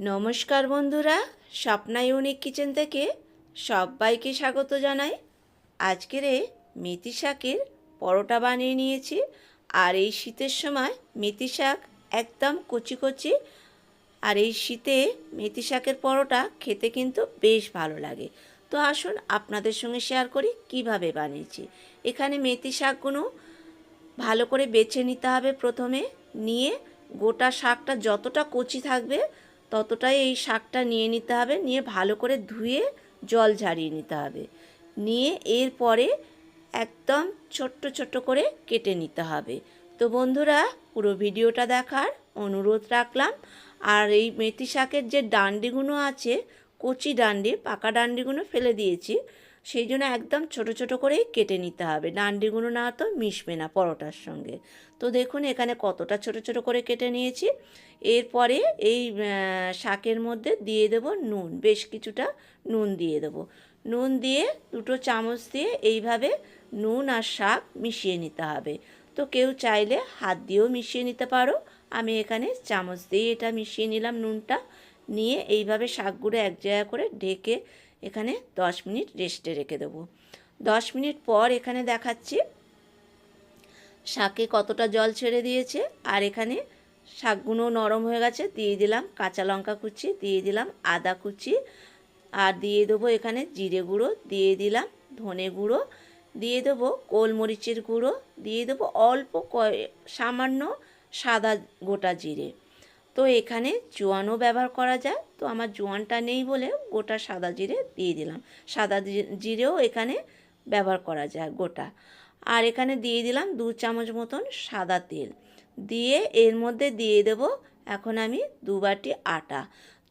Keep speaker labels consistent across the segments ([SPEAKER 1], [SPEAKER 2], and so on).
[SPEAKER 1] নমস্কার বন্ধুরা, Swapna unique kitchen থেকে সবাইকে স্বাগত জানাই। আজকের এই মেথি শাকের পরোটা বানিয়ে নিয়েছি। আর এই শীতের সময় মেথি শাক একদম কচি কচি। আর এই শীতে মেথি শাকের পরোটা খেতে কিন্তু বেশ ভালো লাগে। তো আসুন আপনাদের সঙ্গে শেয়ার করি কীভাবে বানিয়েছি। এখানে মেথি শাকগুলো ভালো করে বেছে নিতে হবে প্রথমে। নিয়ে গোটা শাকটা যতটা কচি থাকবে ততটাই এই শাকটা নিয়ে নিতে হবে। নিয়ে ভালো করে ধুয়ে জল ঝারিয়ে নিতে হবে। নিয়ে এরপরে একদম ছোট্ট ছোট্ট করে কেটে নিতে হবে। তো বন্ধুরা, পুরো ভিডিওটা দেখার অনুরোধ রাখলাম। আর এই মেথি শাকের যে ডান্ডিগুলো আছে, কচি ডান্ডি, পাকা ডান্ডিগুলো ফেলে দিয়েছি। সেই জন্য একদম ছোট ছোট করেই কেটে নিতে হবে। ডান্ডিগুলো না তো মিশবে না পরোটার সঙ্গে। তো দেখুন এখানে কতটা ছোট ছোট করে কেটে নিয়েছি। এরপরে এই শাকের মধ্যে দিয়ে দেব নুন, বেশ কিছুটা নুন দিয়ে দেব। নুন দিয়ে দুটো চামচ দিয়ে এইভাবে নুন আর শাক মিশিয়ে নিতে হবে। তো কেউ চাইলে হাত দিয়েও মিশিয়ে নিতে পারো। আমি এখানে চামচ দিয়ে এটা মিশিয়ে নিলাম নুনটা। নিয়ে এইভাবে শাকগুলো এক জায়গা করে ঢেকে এখানে দশ মিনিট রেস্টে রেখে দেবো। দশ মিনিট পর এখানে দেখাচ্ছি শাকে কতটা জল ছেড়ে দিয়েছে, আর এখানে শাকগুলো নরম হয়ে গেছে, দিয়ে দিলাম কাঁচা লঙ্কা কুচি, দিয়ে দিলাম আদা কুচি, আর দিয়ে দেবো এখানে জিরে গুঁড়ো, দিয়ে দিলাম ধনে গুঁড়ো, দিয়ে দেবো গোলমরিচের গুঁড়ো, দিয়ে দেবো অল্প সামান্য সাদা গোটা জিরে। তো এখানে জোয়ানও ব্যবহার করা যায়। তো আমার জোয়ানটা নেই বলে গোটা সাদা জিরে দিয়ে দিলাম। সাদা জিরেও এখানে ব্যবহার করা যায় গোটা। আর এখানে দিয়ে দিলাম দু চামচ মতন সাদা তেল। দিয়ে এর মধ্যে দিয়ে দেব এখন আমি দু বাটি আটা।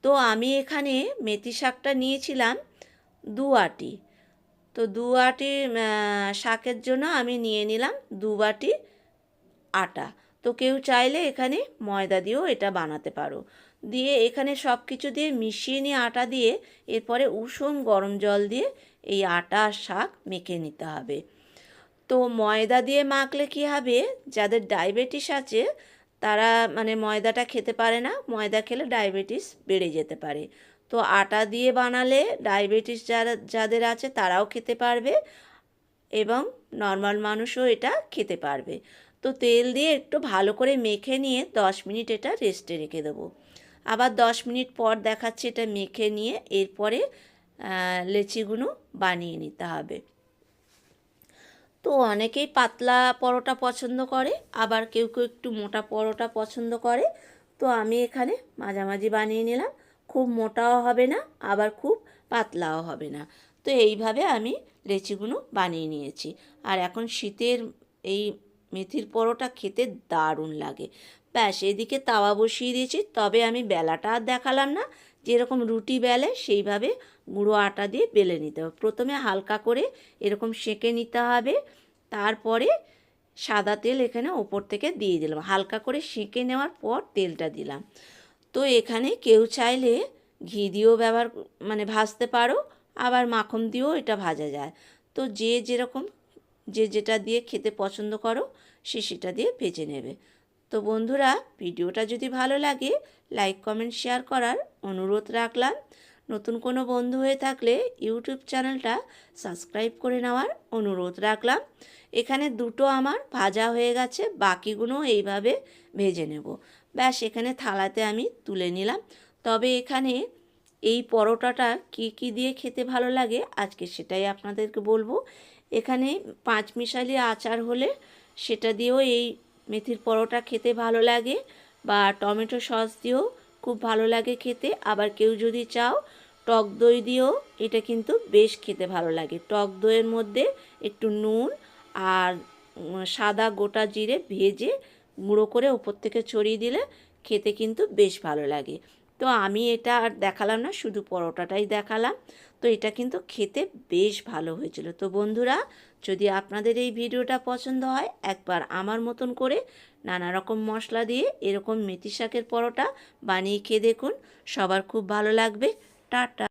[SPEAKER 1] তো আমি এখানে মেথি শাকটা নিয়েছিলাম দু আটি। তো দু আটি শাকের জন্য আমি নিয়ে নিলাম দু বাটি আটা। তো কেউ চাইলে এখানে ময়দা দিয়েও এটা বানাতে পারো। দিয়ে এখানে সব কিছু দিয়ে মিশিয়ে নিয়ে আটা দিয়ে এরপরে উষুম গরম জল দিয়ে এই আটা আর শাক মেখে নিতে হবে। তো ময়দা দিয়ে মাখলে কী হবে? যাদের ডায়াবেটিস আছে, তারা মানে ময়দাটা খেতে পারে না। ময়দা খেলে ডায়াবেটিস বেড়ে যেতে পারে। তো আটা দিয়ে বানালে ডায়াবেটিস যারা, যাদের আছে তারাও খেতে পারবে এবং নর্মাল মানুষও এটা খেতে পারবে। তো তেল দিয়ে একটু ভালো করে মেখে নিয়ে দশ মিনিট এটা রেস্টে রেখে দেবো। আবার দশ মিনিট পর দেখাচ্ছি এটা মেখে নিয়ে এরপরে লেচিগুলো বানিয়ে নিতে হবে। তো অনেকেই পাতলা পরোটা পছন্দ করে, আবার কেউ কেউ একটু মোটা পরোটা পছন্দ করে। তো আমি এখানে মাঝামাঝি বানিয়ে নিলাম, খুব মোটাও হবে না, আবার খুব পাতলাও হবে না। তো এইভাবে আমি লেচিগুলো বানিয়ে নিয়েছি। আর এখন শীতের এই মেথির পরোটা খেতে দারুণ লাগে। ব্যাস, এদিকে তাওয়া বসিয়ে দিয়েছি। তবে আমি বেলাটা আর দেখালাম না। যেরকম রুটি বেলে, সেইভাবে গুঁড়ো আটা দিয়ে বেলে নিতে হবে। প্রথমে হালকা করে এরকম সেঁকে নিতে হবে। তারপরে সাদা তেল এখানে ওপর থেকে দিয়ে দিলাম। হালকা করে সেঁকে নেওয়ার পর তেলটা দিলাম। তো এখানে কেউ চাইলে ঘি দিয়েও ব্যবহার মানে ভাজতে পারো। আবার মাখন দিয়েও এটা ভাজা যায়। তো যে যেরকম যে যেটা দিয়ে খেতে পছন্দ করো, সে সেটা দিয়ে ভেজে নেবে। তো বন্ধুরা, ভিডিওটা যদি ভালো লাগে, লাইক, কমেন্ট, শেয়ার করার অনুরোধ রাখলাম। নতুন কোনো বন্ধু হয়ে থাকলে ইউটিউব চ্যানেলটা সাবস্ক্রাইব করে নেওয়ার অনুরোধ রাখলাম। এখানে দুটো আমার ভাজা হয়ে গেছে, বাকিগুলো এইভাবে ভেজে নেব। ব্যাস, এখানে থালাতে আমি তুলে নিলাম। তবে এখানে এই পরোটাটা কি কি দিয়ে খেতে ভালো লাগে, আজকে সেটাই আপনাদেরকে বলব। এখানে পাঁচ মিশালি আচার হলে সেটা দিয়েও এই মেথির পরোটা খেতে ভালো লাগে বা টমেটো সস দিয়েও খুব ভালো লাগে খেতে। আবার কেউ যদি চাও, টক দই দিয়েও এটা কিন্তু বেশ খেতে ভালো লাগে। টক দইয়ের মধ্যে একটু নুন আর সাদা গোটা জিরে ভেজে গুঁড়ো করে ওপর থেকে ছড়িয়ে দিলে খেতে কিন্তু বেশ ভালো লাগে। তো আমি এটা আর দেখালাম না, শুধু পরোটাটাই দেখালাম। তো এটা কিন্তু খেতে বেশ ভালো হয়েছিল। তো বন্ধুরা, যদি আপনাদের এই ভিডিওটা পছন্দ হয়, একবার আমার মতন করে নানা রকম মশলা দিয়ে এরকম মেথি শাকের পরোটা বানিয়ে খেয়ে দেখুন। সবার খুব ভালো লাগবে। টাটা।